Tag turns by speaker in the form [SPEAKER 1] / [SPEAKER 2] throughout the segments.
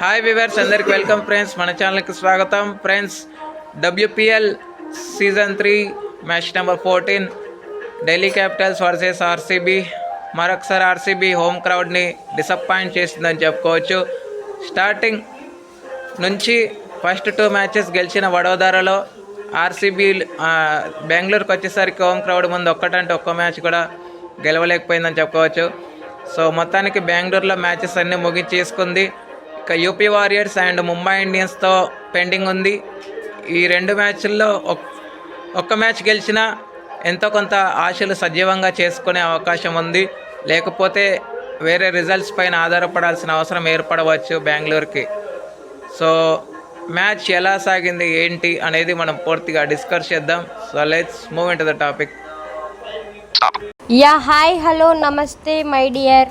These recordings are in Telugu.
[SPEAKER 1] హాయ్ వివర్స్ అందరికి వెల్కమ్ ఫ్రెండ్స్ మన ఛానల్కి స్వాగతం. Friends WPL season three match number fourteen Delhi Capitals versus RCB మరొకసారి ఆర్సీబీ హోమ్ క్రౌడ్ని డిసప్పాయింట్ చేసిందని చెప్పుకోవచ్చు. స్టార్టింగ్ నుంచి ఫస్ట్ టూ మ్యాచెస్ గెలిచిన వడోదరలో ఆర్సీబీ బెంగళూరుకి వచ్చేసరికి హోమ్ క్రౌడ్ ముందు ఒక్కటంటే ఒక్క మ్యాచ్ కూడా గెలవలేకపోయిందని చెప్పుకోవచ్చు. సో మొత్తానికి బెంగళూరులో మ్యాచెస్ అన్నీ ముగించేసుకుంది. ఇక యూపీ వారియర్స్ అండ్ ముంబై ఇండియన్స్తో పెండింగ్ ఉంది. ఈ రెండు మ్యాచ్ల్లో ఒక్క మ్యాచ్ గెలిచినా ఎంతో కొంత ఆశలు సజీవంగా చేసుకునే అవకాశం ఉంది. లేకపోతే వేరే రిజల్ట్స్ పైన ఆధారపడాల్సిన అవసరం ఏర్పడవచ్చు బెంగళూరుకి. సో మ్యాచ్ ఎలా సాగింది ఏంటి అనేది మనం పూర్తిగా డిస్కస్ చేద్దాం. So let's move in to the topic.
[SPEAKER 2] Yeah hi hello namaste my dear.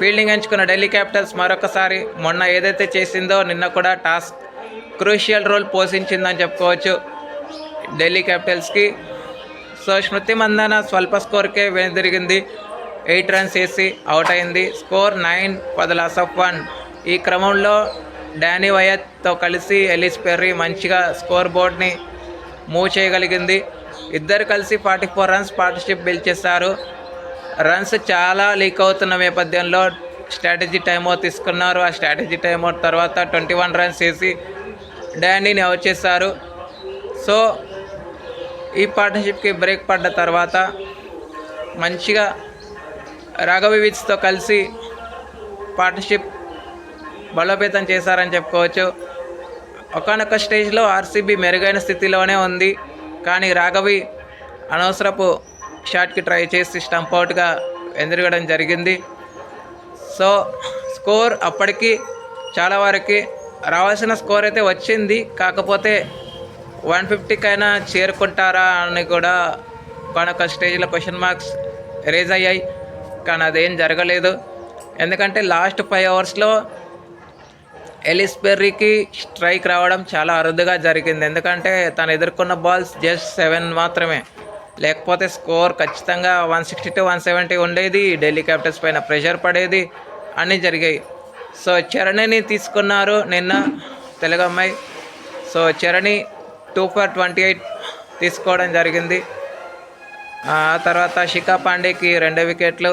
[SPEAKER 1] Fielding ఎంచుకున్న ఢిల్లీ క్యాపిటల్స్ మరొకసారి మొన్న ఏదైతే చేసిందో నిన్న కూడా టాస్క్ క్రూషియల్ రోల్ పోషించిందని చెప్పుకోవచ్చు ఢిల్లీ క్యాపిటల్స్కి. సో స్మృతి మందన స్వల్ప స్కోర్కే వెనుదిరిగింది. ఎయిట్ రన్స్ వేసి అవుట్ అయింది. స్కోర్ నైన్ పది లాస్ ఆఫ్ వన్. ఈ క్రమంలో డానీ వయత్తో కలిసి ఎలిస్ పెర్రీ మంచిగా స్కోర్ బోర్డ్ని మూవ్ చేయగలిగింది. ఇద్దరు కలిసి forty four runs partnership build చేశారు. రన్స్ చాలా లీక్ అవుతున్న నేపథ్యంలో స్ట్రాటజీ టైమ్అవుట్ తీసుకున్నారు. ఆ స్ట్రాటజీ టైమ్అవుట్ తర్వాత ట్వంటీ వన్ రన్స్ వేసి డాండీని అవుట్ చేశారు. సో ఈ పార్ట్నర్షిప్కి బ్రేక్ పడ్డ తర్వాత మంచిగా రాఘవివిచ్తో కలిసి పార్ట్నర్షిప్ బలోపేతం చేశారని చెప్పుకోవచ్చు. ఒకనొక స్టేజ్లో ఆర్సీబీ మెరుగైన స్థితిలోనే ఉంది. కానీ రాఘవి అనవసరపు షాట్కి ట్రై చేసి స్టంప్ అవుట్గా ఎదురగడం జరిగింది. సో స్కోర్ అప్పటికి చాలా వరకు రావాల్సిన స్కోర్ అయితే వచ్చింది. కాకపోతే వన్ ఫిఫ్టీకైనా చేరుకుంటారా అని కూడా కొనొక స్టేజ్లో క్వశ్చన్ మార్క్స్ రేజ్ అయ్యాయి. కానీ అదేం జరగలేదు. ఎందుకంటే లాస్ట్ ఫైవ్ అవర్స్లో ఎలిస్పెర్రీకి స్ట్రైక్ రావడం చాలా అరుదుగా జరిగింది. ఎందుకంటే తను ఎదుర్కొన్న బాల్స్ జస్ట్ సెవెన్ మాత్రమే. లేకపోతే స్కోర్ ఖచ్చితంగా one sixty two one seventy ఉండేది. ఢిల్లీ క్యాపిటల్స్ పైన ప్రెషర్ పడేది. అన్నీ జరిగాయి. సో చరణిని తీసుకున్నారు నిన్న తెలుగు అమ్మాయి. So Charani two for twenty eight తీసుకోవడం జరిగింది. ఆ తర్వాత శిఖా పాండేకి రెండు వికెట్లు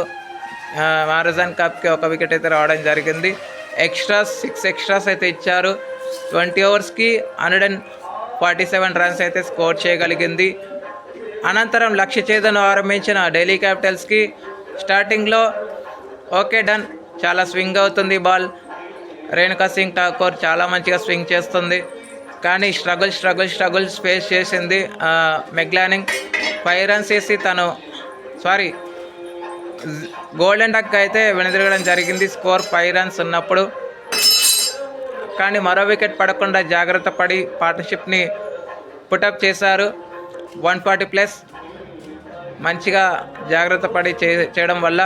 [SPEAKER 1] మారజాన్ కప్కి ఒక వికెట్ అయితే రావడం జరిగింది. ఎక్స్ట్రాస్ సిక్స్ ఎక్స్ట్రాస్ అయితే ఇచ్చారు. Twenty ఓవర్స్కి hundred and forty seven runs అయితే స్కోర్ చేయగలిగింది. అనంతరం లక్ష్య ఛేదను ఆరంభించిన ఢిల్లీ క్యాపిటల్స్కి స్టార్టింగ్లో ఓకే డన్. చాలా స్వింగ్ అవుతుంది బాల్. రేణుకా సింగ్ ఠాకూర్ చాలా మంచిగా స్వింగ్ చేస్తుంది. కానీ స్ట్రగుల్ స్ట్రగుల్ స్ట్రగుల్స్ ఫేస్ చేసింది మెగ్లానింగ్. ఫైవ్ రన్స్ వేసి తను సారీ గోల్డెన్ డక్ అయితే వెనుదిరగడం జరిగింది. స్కోర్ ఫైవ్ రన్స్ ఉన్నప్పుడు. కానీ మరో వికెట్ పడకుండా జాగ్రత్త పడి పార్ట్నర్షిప్ని పుటప్ చేశారు. వన్ ఫార్టీ ప్లస్ మంచిగా జాగ్రత్త పడి చేయడం వల్ల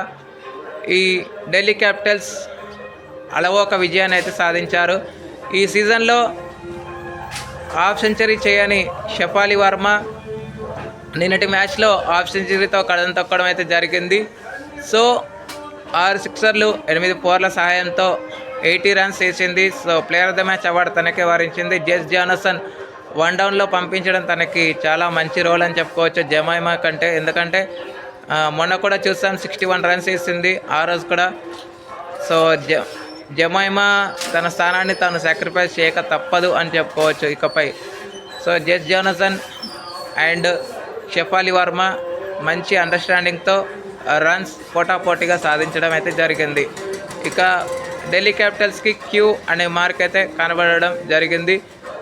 [SPEAKER 1] ఈ ఢిల్లీ క్యాపిటల్స్ అలవోక విజయాన్ని అయితే సాధించారు. ఈ సీజన్లో హాఫ్ సెంచరీ చేయని షఫాలి వర్మ నిన్నటి మ్యాచ్లో హాఫ్ సెంచరీతో కడన తొక్కడం అయితే జరిగింది. సో ఆరు సిక్సర్లు ఎనిమిది ఫోర్ల సహాయంతో ఎయిటీ రన్స్ వేసింది. So player of the match award తనకే వరించింది. జెస్ జానసన్ వన్ డౌన్లో పంపించడం తనకి చాలా మంచి రోల్ అని చెప్పుకోవచ్చు జమైమా కంటే. ఎందుకంటే మొన్న కూడా చూసాం సిక్స్టీ వన్ రన్స్ వేసింది. ఆ రోజు కూడా సో జ జమైమా తన స్థానాన్ని తాను సాక్రిఫైస్ చేయక తప్పదు అని చెప్పుకోవచ్చు ఇకపై. So Jess Jonassen and Shafali Verma మంచి అండర్స్టాండింగ్తో రన్స్ పోటాపోటీగా సాధించడం అయితే జరిగింది. ఇక ఢిల్లీ క్యాపిటల్స్కి క్యూ అనే మార్క్ అయితే కనబడడం జరిగింది.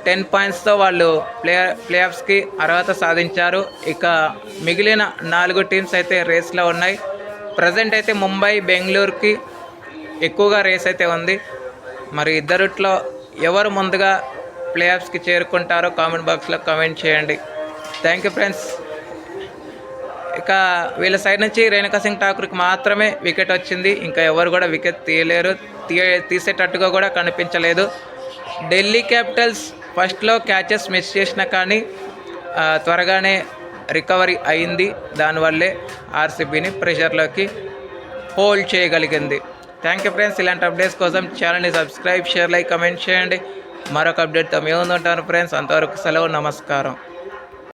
[SPEAKER 1] టెన్ పాయింట్స్తో వాళ్ళు ప్లే ప్లే ఆఫ్స్కి అర్హత సాధించారు. ఇక మిగిలిన నాలుగు టీమ్స్ అయితే రేస్లో ఉన్నాయి. ప్రజెంట్ అయితే ముంబై బెంగళూరుకి ఎక్కువగా రేస్ అయితే ఉంది. మరి ఇద్దరిట్లో ఎవరు ముందుగా ప్లే ఆఫ్స్కి చేరుకుంటారో కామెంట్ బాక్స్లో కామెంట్ చేయండి. Thank you friends. ఇక వీళ్ళ సైడ్ నుంచి రేణుకా సింగ్ ఠాకూర్కి మాత్రమే వికెట్ వచ్చింది. ఇంకా ఎవరు కూడా వికెట్ తీయలేరు. తీయ తీసేటట్టుగా కూడా కనిపించలేదు. ఢిల్లీ క్యాపిటల్స్ ఫస్ట్లో క్యాచెస్ మిస్ చేసినా కానీ త్వరగానే రికవరీ అయింది. దానివల్లే ఆర్సీబీని ప్రెషర్లోకి హోల్డ్ చేయగలిగింది. Thank you friends. ఇలాంటి అప్డేట్స్ కోసం ఛానల్ని సబ్స్క్రైబ్ షేర్ లైక్ కమెంట్ చేయండి. మరొక అప్డేట్తో మేము ఉంటాను ఫ్రెండ్స్. అంతవరకు సెలవు నమస్కారం.